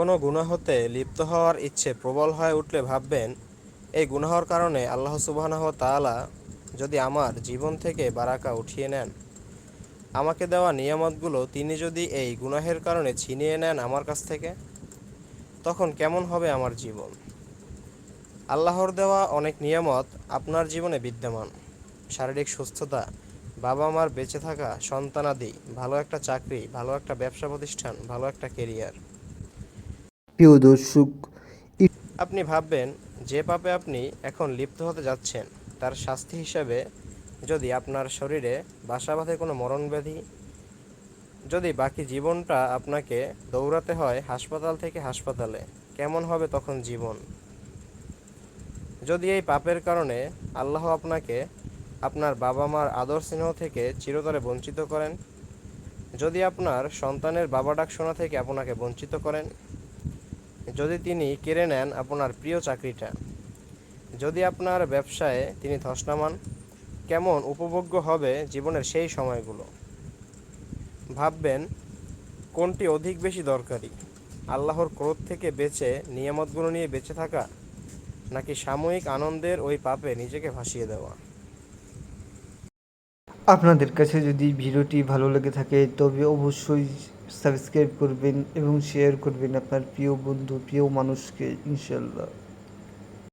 কোনো গুনাহতে লিপ্ত হওয়ার ইচ্ছে প্রবল হয়ে উঠলে ভাববেন, এই গুনাহর কারণে আল্লাহ সুবহানাহু ওয়া তাআলা যদি আমার জীবন থেকে বারাকা উঠিয়ে নেন। আমাকে দেওয়া নিয়ামতগুলো তিনি যদি এই গুনাহের কারণে ছিনিয়ে নেন আমার কাছ থেকে, তখন কেমন হবে আমার জীবন? আল্লাহর দেওয়া অনেক নিয়ামত আপনার জীবনে বিদ্যমান। শারীরিক সুস্থতা বাবা মার বেঁচে থাকা, সন্তানাদি, ভালো একটা চাকরি, ভালো একটা ব্যবসা প্রতিষ্ঠান, ভালো একটা কেরিয়ার প্রিয় দর্শক আপনি ভাববেন, যে পাপে আপনি এখন লিপ্ত হতে যাচ্ছেন, তার শাস্তি হিসাবে যদি আপনার শরীরে বাসা বাঁধে কোনো মরণব্যাধি, যদি বাকি জীবনটা আপনাকে দৌড়াতে হয় হাসপাতাল থেকে হাসপাতালে, কেমন হবে তখন জীবন? যদি এই পাপের কারণে আল্লাহ আপনাকে আপনার বাবা মার আদর স্নেহ থেকে চিরতরে বঞ্চিত করেন, যদি আপনার সন্তানের বাবা ডাক শোনা থেকে আপনাকে বঞ্চিত করেন যদি তিনি কেড়ে নেন আপনার প্রিয় চাকরিটা। যদি আপনার ব্যবসায় তিনি ধস নামান কেমন উপভোগ্য হবে জীবনের সেই সময়গুলো? ভাববেন, কোনটি অধিক বেশি দরকারি? আল্লাহর ক্রোধ থেকে বেঁচে, নিয়ামতগুলো নিয়ে বেঁচে থাকা? নাকি সাময়িক আনন্দের ওই পাপে নিজেকে ভাসিয়ে দেওয়া? আপনাদের কাছে যদি ভিডিওটি ভালো লেগে থাকে, তবে অবশ্যই সাবস্ক্রাইব করবেন এবং শেয়ার করবেন আপনার প্রিয় বন্ধু প্রিয় মানুষকে ইনশাল্লাহ